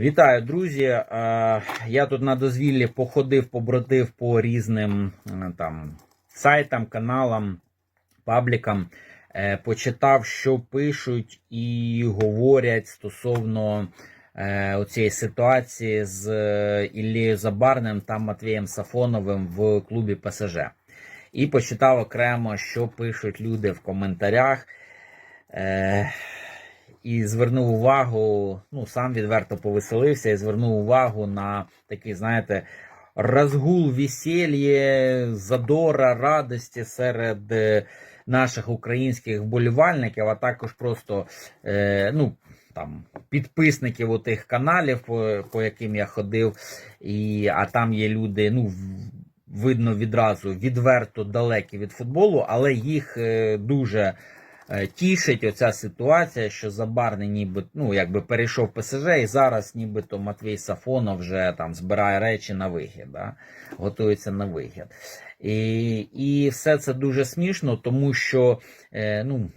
Вітаю, друзі. Я тут на дозвіллі походив, побродив по різним е, там сайтам, каналам, паблікам. Е, Почитав, що пишуть і говорять стосовно е, оцієї ситуації з Іллею Забарним та Матвієм Сафоновим в клубі ПСЖ. І почитав окремо, що пишуть люди в коментарях. І звернув увагу, ну сам відверто повеселився і звернув увагу на такий, знаєте, розгул весілля, задора, радості серед е, наших українських вболівальників, а також просто е, ну, там, підписників у тих каналів, по, по яким я ходив. І, а там є люди, ну, видно відразу відверто далекі від футболу, але їх е, дуже тішить оця ситуація, що Забарний ніби ну, якби перейшов ПСЖ, і зараз нібито Матвій Сафонов вже там збирає речі на вихід, да? готується на вихід. І, і все це дуже смішно, тому що е, ну,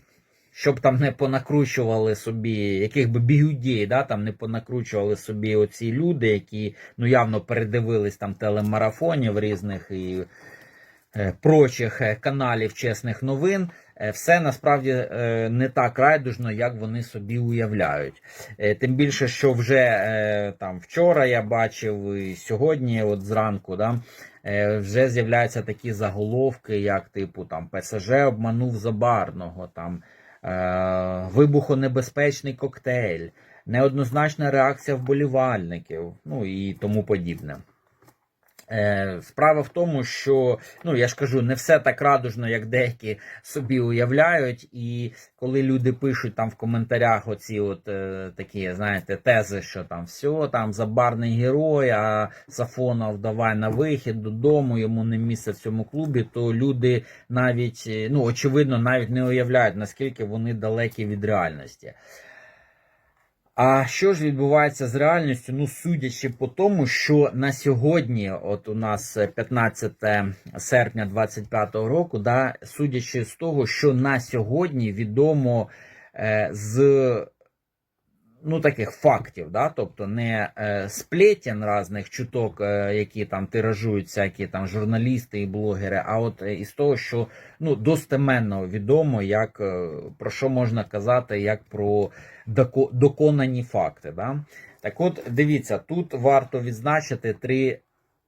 щоб там не понакручували собі, яких би бігудій, да, там не понакручували собі оці люди, які ну, явно передивились там телемарафонів різних і е, прочих е, каналів чесних новин. Е, Все насправді е, не так райдужно, як вони собі уявляють. Е, Тим більше, що вже там вчора я бачив і сьогодні, от зранку, да, вже з'являються такі заголовки, як типу там ПСЖ обманув Забарного, там вибухонебезпечний коктейль, неоднозначна реакція вболівальників, ну і тому подібне. Е, Справа в тому, що ну я ж кажу, не все так радужно, як деякі собі уявляють. І коли люди пишуть там в коментарях оці от е, такі, знаєте, тези, що там все, там забарний герой, а Сафонов давай на вихід додому, йому не місце в цьому клубі, то люди навіть, е, ну очевидно, навіть не уявляють, наскільки вони далекі від реальності. А що ж відбувається з реальністю? Ну, судячи по тому, що на сьогодні, от у нас е, 15 серпня 25-го року, да, судячи з того, що на сьогодні відомо е, з ну, таких фактів, да, тобто не е, сплетен різних чуток, е, які там тиражують всякі там журналісти і блогери, а от е, із того, що ну, достеменно відомо, як е, про що можна казати, як про доко- доконані факти. Да? Так от, дивіться, тут варто відзначити три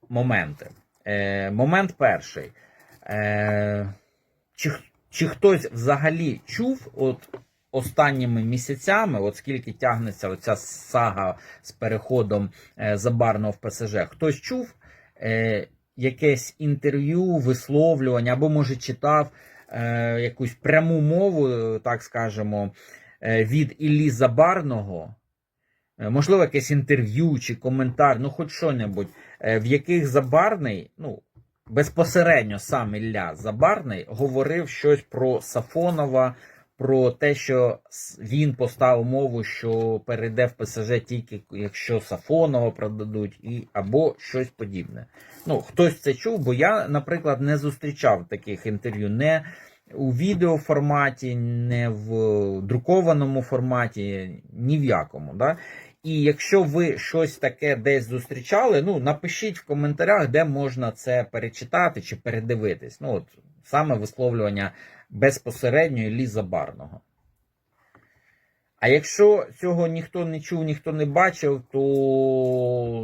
моменти. Е, момент перший. Е, чи, чи хтось взагалі чув от останніми місяцями, от скільки тягнеться оця сага з переходом е, Забарного в ПСЖ, хтось чув е, якесь інтерв'ю, висловлювання, або, може, читав е, якусь пряму мову, так скажемо, від Іллі Забарного, можливо, якесь інтерв'ю чи коментар, ну хоч що-небудь, в яких Забарний, ну, безпосередньо сам Ілля Забарний говорив щось про Сафонова, про те, що він поставив мову, що перейде в ПСЖ тільки якщо Сафонова продадуть, і або щось подібне. Ну, хтось це чув, бо я, наприклад, не зустрічав таких інтерв'ю не у відеоформаті, не в друкованому форматі, ні в якому. Да? І якщо ви щось таке десь зустрічали, ну напишіть в коментарях, де можна це перечитати чи передивитись. Ну, от саме висловлювання безпосередньо Ліза Барного. А якщо цього ніхто не чув, ніхто не бачив, то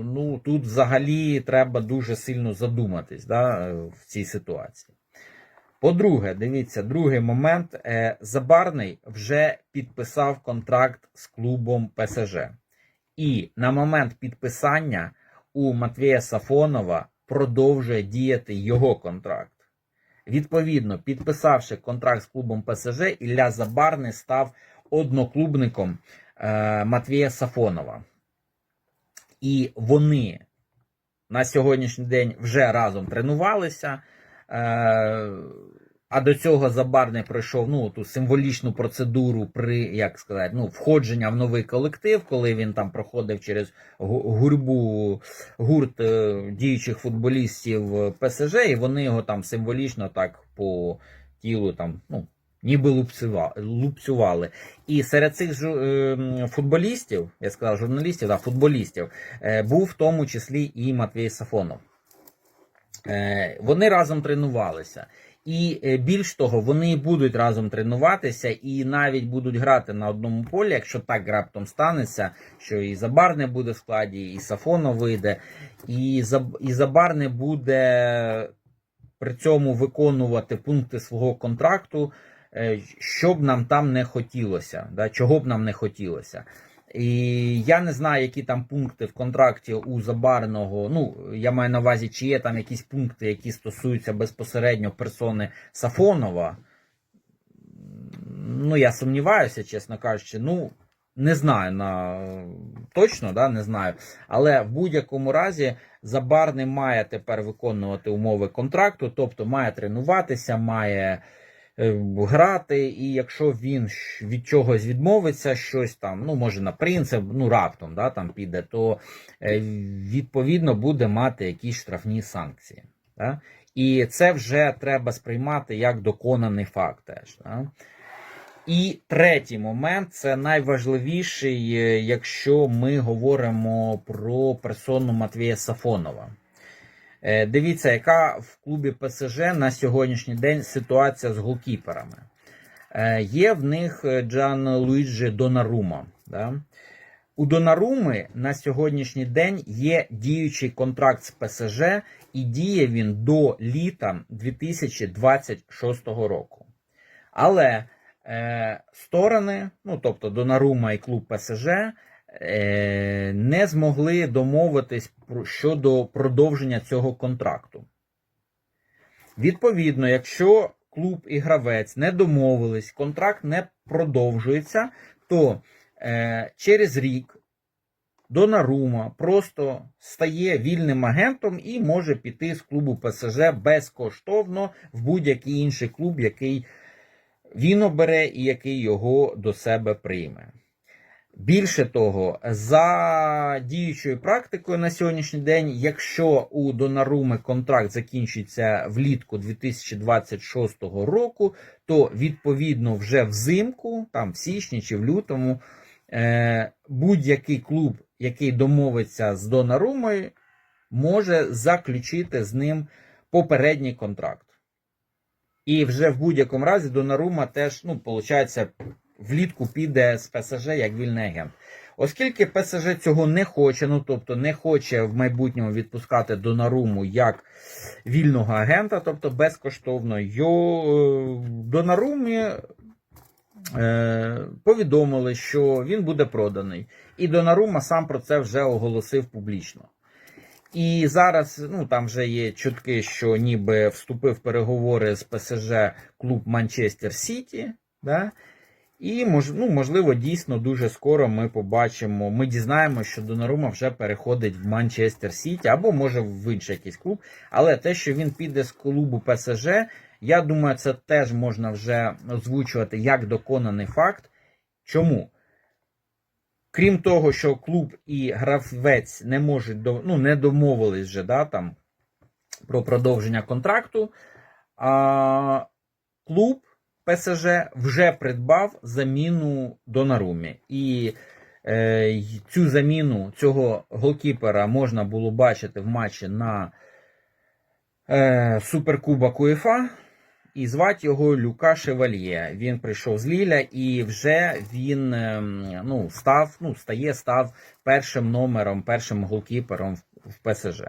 ну, тут взагалі треба дуже сильно задуматись да, в цій ситуації. По-друге, дивіться, другий момент. Е, Забарний вже підписав контракт з клубом ПСЖ. І на момент підписання у Матвія Сафонова продовжує діяти його контракт. Відповідно, підписавши контракт з клубом ПСЖ, Ілля Забарний став одноклубником е, Матвія Сафонова. І вони на сьогоднішній день вже разом тренувалися. Е, а до цього Забарний пройшов ну, ту символічну процедуру при як сказати, ну, входження в новий колектив, коли він там проходив через гурбу гурт е, діючих футболістів ПСЖ, і вони його там символічно так по тілу там, ну, ніби лупцюва- лупцювали. І серед цих е, футболістів, я сказав, журналістів, да, футболістів, е, був в тому числі і Матвій Сафонов. Вони разом тренувалися. І е, більш того, вони будуть разом тренуватися і навіть будуть грати на одному полі, якщо так раптом станеться, що і Забар не буде в складі, і Сафонов вийде, і Забар не буде при цьому виконувати пункти свого контракту, е, що б нам там не хотілося, да, чого б нам не хотілося. І я не знаю, які там пункти в контракті у Забарного. Ну, я маю на увазі, чи є там якісь пункти, які стосуються безпосередньо персони Сафонова. Ну, я сумніваюся, чесно кажучи. Ну, не знаю на точно, да, не знаю. Але в будь-якому разі Забарний має тепер виконувати умови контракту, тобто має тренуватися, має грати, і якщо він від чогось відмовиться, щось там, ну може на принцип, ну раптом да, там піде, то е, відповідно буде мати якісь штрафні санкції. Да? І це вже треба сприймати як доконаний факт теж. Да? І третій момент це найважливіший, е, якщо ми говоримо про персону Матвія Сафонова. Е, Дивіться, яка в клубі ПСЖ на сьогоднішній день ситуація з голкіперами. Е, Є в них е, Джан Луїджі Донарума. Да? У Донаруми на сьогоднішній день є діючий контракт з ПСЖ, і діє він до літа 2026 року. Але е, сторони, ну тобто Донарума і клуб ПСЖ, не змогли домовитись щодо продовження цього контракту. Відповідно, якщо клуб і гравець не домовились, контракт не продовжується, то е, через рік Донарума просто стає вільним агентом і може піти з клубу ПСЖ безкоштовно в будь-який інший клуб, який він обере і який його до себе прийме. Більше того, за діючою практикою на сьогоднішній день, якщо у Донаруми контракт закінчиться влітку 2026 року, то відповідно вже взимку, там в січні чи в лютому, е, будь-який клуб, який домовиться з Донарумою, може заключити з ним попередній контракт. І вже в будь-якому разі Донарума теж, ну, виходить, влітку піде з ПСЖ як вільний агент. Оскільки ПСЖ цього не хоче, ну тобто не хоче в майбутньому відпускати Донаруму як вільного агента, тобто безкоштовно, йо, е, Донарумі е, повідомили, що він буде проданий. І Донарума сам про це вже оголосив публічно. І зараз ну там вже є чутки, що ніби вступив в переговори з ПСЖ клуб Манчестер Сіті. Да? І ну, можливо, дійсно дуже скоро ми побачимо. Ми дізнаємося, що Донарума вже переходить в Манчестер Сіті або може в інший якийсь клуб. Але те, що він піде з клубу ПСЖ, я думаю, це теж можна вже озвучувати як доконаний факт. Чому? Крім того, що клуб і гравець не можуть ну, не домовились вже да, там, про продовження контракту, а клуб ПСЖ вже придбав заміну Донарумі. І е, цю заміну цього голкіпера можна було бачити в матчі на е, Суперкубок УЄФА. І звати його Люка Шевальє. Він прийшов з Ліля і вже він ем, ну, став, ну, стає, став першим номером, першим голкіпером в ПСЖ.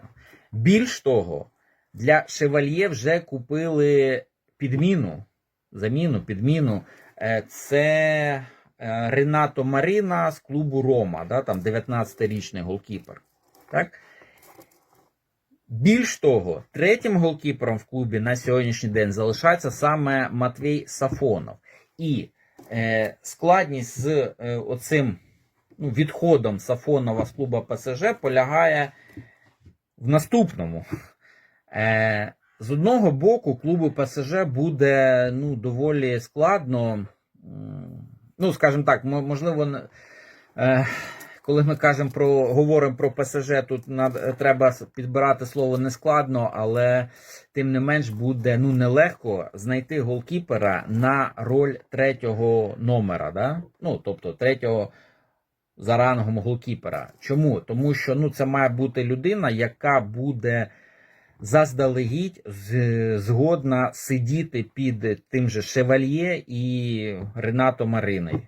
Більш того, для Шевальє вже купили підміну, заміну, підміну. Е, Це е, Ренато Марина з клубу Рома, да, там 19-річний голкіпер. Так? Більш того, третім голкіпером в клубі на сьогоднішній день залишається саме Матвій Сафонов. І е, складність з е, оцим ну, відходом Сафонова з клуба ПСЖ полягає в наступному. Е, з одного боку, клубу ПСЖ буде ну, доволі складно, ну, скажімо так, можливо, е, коли ми кажемо про говоримо про ПСЖ, тут треба підбирати слово нескладно, але тим не менш буде ну нелегко знайти голкіпера на роль третього номера. Да? Ну, тобто третього за рангом голкіпера. Чому? Тому що ну, це має бути людина, яка буде заздалегідь згодна сидіти під тим же Шевальє і Ренато Мариною.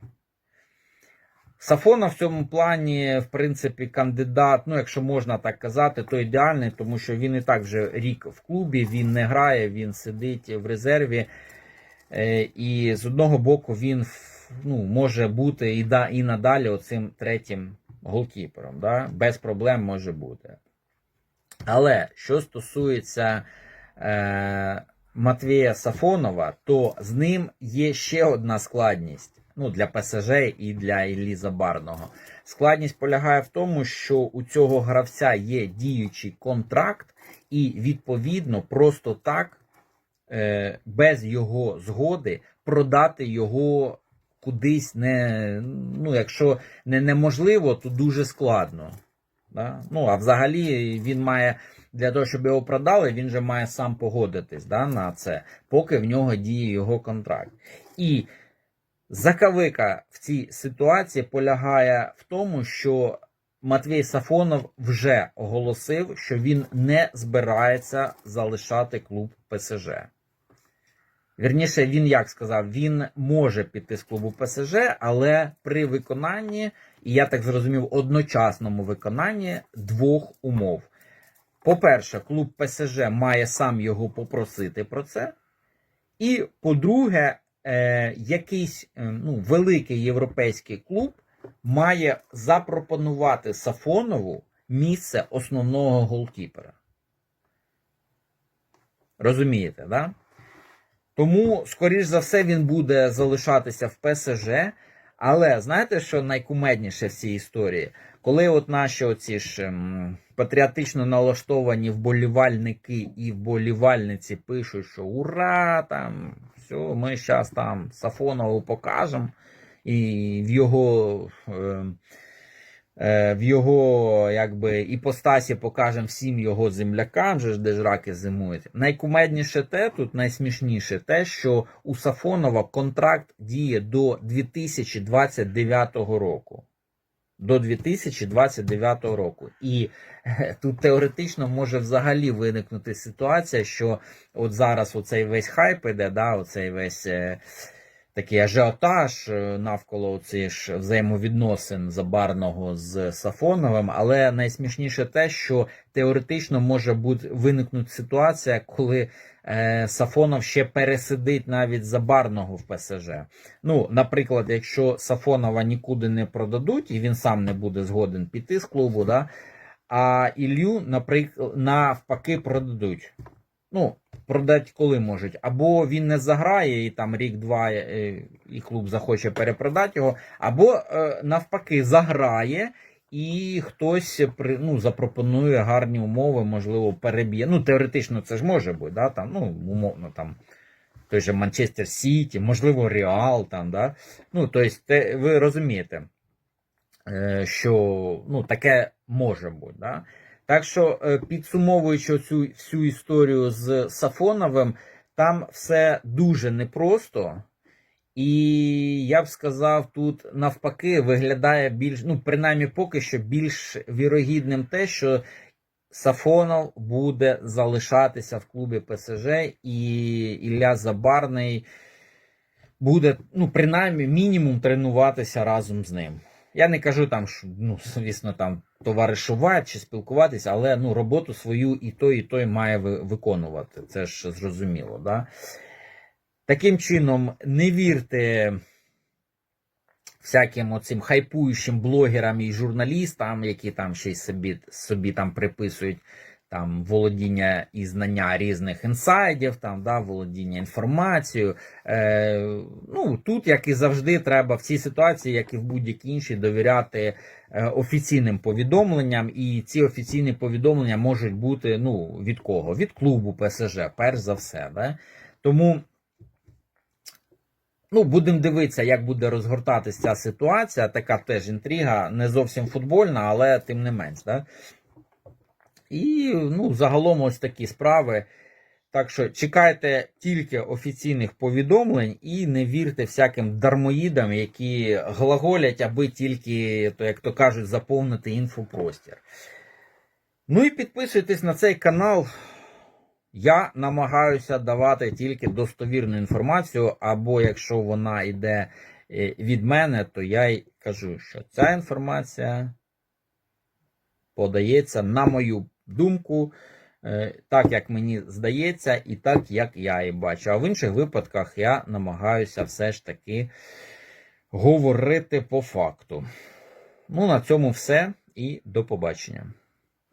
Сафонов в цьому плані, в принципі, кандидат, ну, якщо можна так казати, то ідеальний, тому що він і так вже рік в клубі, він не грає, він сидить в резерві. Е, І з одного боку він ну, може бути і, да, і надалі оцим третім голкіпером. Да? Без проблем може бути. Але що стосується е, Матвія Сафонова, то з ним є ще одна складність ну, для ПСЖ і для Іллі Забарного. Складність полягає в тому, що у цього гравця є діючий контракт, і відповідно просто так, е, без його згоди, продати його кудись не. Ну, якщо не неможливо, то дуже складно. Да? Ну, а взагалі він має для того, щоб його продали, він же має сам погодитись да, на це, поки в нього діє його контракт. І закавика в цій ситуації полягає в тому, що Матвій Сафонов вже оголосив, що він не збирається залишати клуб ПСЖ. Вірніше, він як сказав, він може піти з клубу ПСЖ, але при виконанні, і я так зрозумів, одночасному виконанні двох умов. По-перше, клуб ПСЖ має сам його попросити про це. І по-друге, е, якийсь е, ну, великий європейський клуб має запропонувати Сафонову місце основного голкіпера. Розумієте? Да? Тому, скоріш за все, він буде залишатися в ПСЖ. Але знаєте, що найкумедніше в цій історії? Коли от наші оці ж ем, патріотично налаштовані вболівальники і вболівальниці пишуть, що ура, там, все, ми зараз там Сафонову покажемо, і в його. е, в його якби іпостасі покажемо всім його землякам, же ж де ж раки зимують. Найкумедніше те, тут найсмішніше те, що у Сафонова контракт діє до 2029 року. До 2029 року. І е, тут теоретично може взагалі виникнути ситуація, що от зараз оцей весь хайп іде, да, оцей весь. Такий ажіотаж е, навколо цих взаємовідносин Забарного з Сафоновим, але найсмішніше те, що теоретично може бути виникнути ситуація, коли е, Сафонов ще пересидить навіть Забарного в ПСЖ. Ну, наприклад, якщо Сафонова нікуди не продадуть, і він сам не буде згоден піти з клубу, да, а Ілью, наприклад, навпаки, продадуть. Ну, продати коли можуть. Або він не заграє і там рік-два е, і клуб захоче перепродати його, або е, навпаки заграє. І хтось ну, запропонує гарні умови, можливо, переб'є. Ну, теоретично це ж може бути, да? там, ну, умовно, там, той же Манчестер Сіті, можливо, Реал, там, да? ну, тобто, те, ви розумієте, е, що ну, таке може бути. Да? Так що, е, підсумовуючи цю всю історію з Сафоновим, там все дуже непросто. І я б сказав, тут навпаки виглядає більш, ну, принаймні поки що більш вірогідним те, що Сафонов буде залишатися в клубі ПСЖ, і Ілля Забарний буде, ну, принаймні, мінімум тренуватися разом з ним. Я не кажу там, що, ну, звісно, там товаришувати чи спілкуватися, але ну, роботу свою і той, і той має виконувати. Це ж зрозуміло. Да? Таким чином, не вірте всяким оцим хайпуючим блогерам і журналістам, які там й собі, собі там приписують там володіння і знання різних інсайдів, там да, володіння інформацією. Е, ну тут, як і завжди, треба в цій ситуації, як і в будь-якій іншій, довіряти е, офіційним повідомленням. І ці офіційні повідомлення можуть бути ну від кого? Від клубу ПСЖ, перш за все. Да? Тому. Ну, будемо дивитися, як буде розгортатися ця ситуація. Така теж інтрига, не зовсім футбольна, але тим не менш. Да? І ну, загалом ось такі справи. Так що чекайте тільки офіційних повідомлень і не вірте всяким дармоїдам, які глаголять, аби тільки, то як то кажуть, заповнити інфопростір. Ну і підписуйтесь на цей канал. Я намагаюся давати тільки достовірну інформацію, або якщо вона йде е, від мене, то я й кажу, що ця інформація подається, на мою думку, е, так як мені здається, і так як я її бачу. А в інших випадках я намагаюся все ж таки говорити по факту. Ну, на цьому все і до побачення.